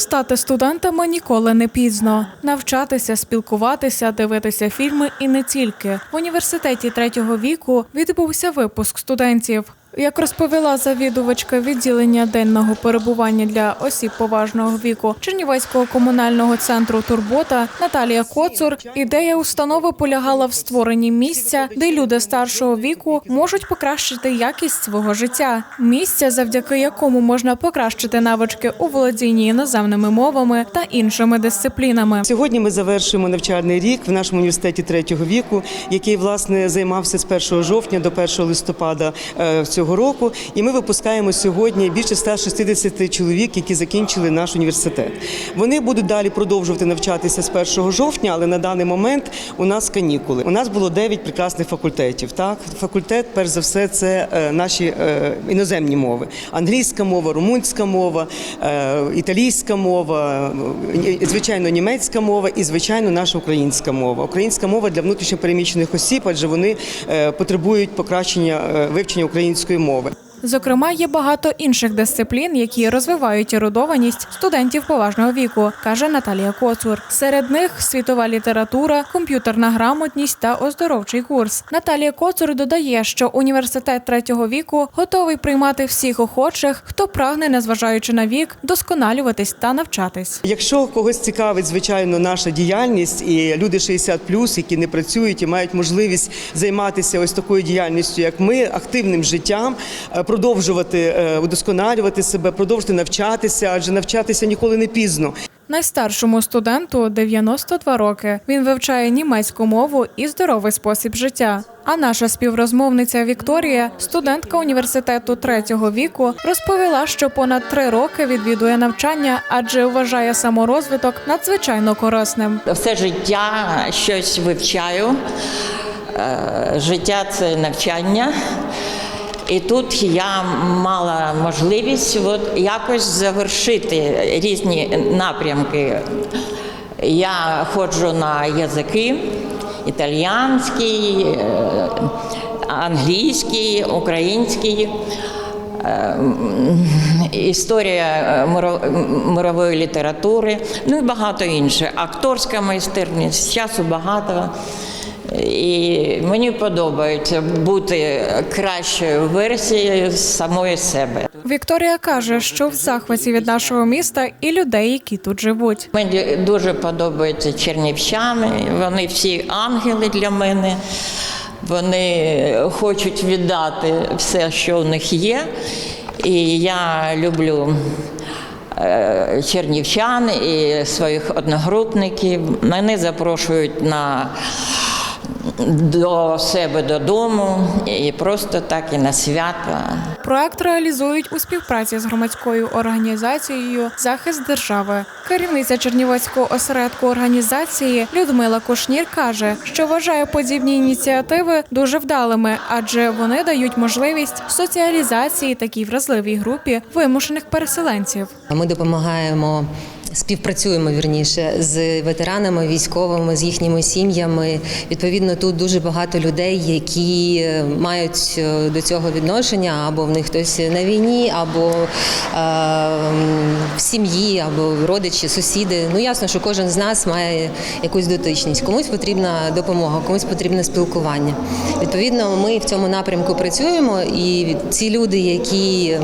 Стати студентами ніколи не пізно. Навчатися, спілкуватися, дивитися фільми і не тільки. В університеті третього віку відбувся випуск студентів. Як розповіла завідувачка відділення денного перебування для осіб поважного віку Чернівецького комунального центру Турбота Наталія Коцур, ідея установи полягала в створенні місця, де люди старшого віку можуть покращити якість свого життя. Місця, завдяки якому можна покращити навички у володінні іноземними мовами та іншими дисциплінами. Сьогодні ми завершуємо навчальний рік в нашому університеті третього віку, який власне займався з 1 жовтня до 1 листопада е, цього року. І ми випускаємо сьогодні більше 160 чоловік, які закінчили наш університет. Вони будуть далі продовжувати навчатися з 1 жовтня, але на даний момент у нас канікули. У нас було 9 прекрасних факультетів. Так, факультет, перш за все, це е, наші е, іноземні мови: англійська мова, румунська мова, е, італійська мова, звичайно, німецька мова і звичайно наша українська мова. Українська мова для внутрішньопереміщених осіб, адже вони потребують покращення вивчення української мови. Зокрема, є багато інших дисциплін, які розвивають ерудованість студентів поважного віку, каже Наталія Коцур. Серед них світова література, комп'ютерна грамотність та оздоровчий курс. Наталія Коцур додає, що університет третього віку готовий приймати всіх охочих, хто прагне, незважаючи на вік, досконалюватись та навчатись. Якщо когось цікавить, звичайно, наша діяльність і люди 60+, які не працюють і мають можливість займатися ось такою діяльністю, як ми, активним життям, е, продовжувати е, удосконалювати себе, продовжувати навчатися, адже навчатися ніколи не пізно. Найстаршому студенту 92 роки. Він вивчає німецьку мову і здоровий спосіб життя. А наша співрозмовниця Вікторія, студентка університету третього віку, розповіла, що понад три роки відвідує навчання, адже вважає саморозвиток надзвичайно корисним. Все життя щось вивчаю. Е, Життя це навчання. І тут я мала можливість от якось завершити різні напрямки. Я ходжу на язики італіянський, е, англійський, український. Е, Історія е, мирової літератури, ну і багато інше. Акторська майстерність, часу багато. І мені подобається бути кращою версією самої себе. Вікторія каже, що в захваті від нашого міста і людей, які тут живуть. Мені дуже подобаються чернівчани, вони всі ангели для мене. Вони хочуть віддати все, що у них є. І я люблю е, чернівчан і своїх одногрупників. Мене запрошують на до себе додому і просто так і на свята. Проект реалізують у співпраці з громадською організацією Захист держави. Керівниця Чернівецького осередку організації Людмила Кушнір каже, що вважає подібні ініціативи дуже вдалими, адже вони дають можливість соціалізації такій вразливій групі вимушених переселенців. Ми допомагаємо. Співпрацюємо вірніше з ветеранами, військовими, з їхніми сім'ями. Відповідно, тут дуже багато людей, які е, мають е, до цього відношення, або в них хтось на війні, або е, в сім'ї, або родичі, сусіди. Ну ясно, що кожен з нас має якусь дотичність. Комусь потрібна допомога, комусь потрібне спілкування. Відповідно, ми в цьому напрямку працюємо, і ці люди, які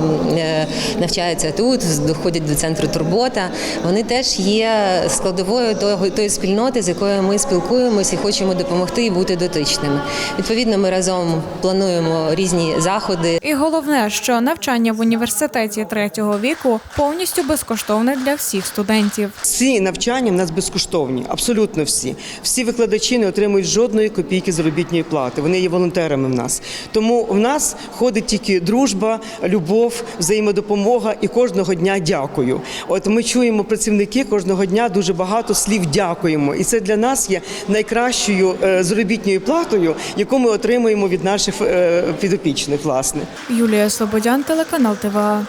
навчаються тут, доходять до центру турбота. Вони теж є складовою того тої спільноти, з якою ми спілкуємося і хочемо допомогти і бути дотичними. Відповідно, ми разом плануємо різні заходи. І головне, що навчання в університеті третього віку повністю безкоштовне для всіх студентів. Всі навчання в нас безкоштовні, абсолютно всі. Всі викладачі не отримують жодної копійки заробітної плати. Вони є волонтерами в нас. Тому в нас ходить тільки дружба, любов, взаємодопомога і кожного дня дякую. От ми чуємо працівники кожного дня дуже багато слів дякуємо. І це для нас є найкращою заробітньою заробітною платою, яку ми отримуємо від наших е, підопічних, власне. Юлія Слободян, телеканал ТВА.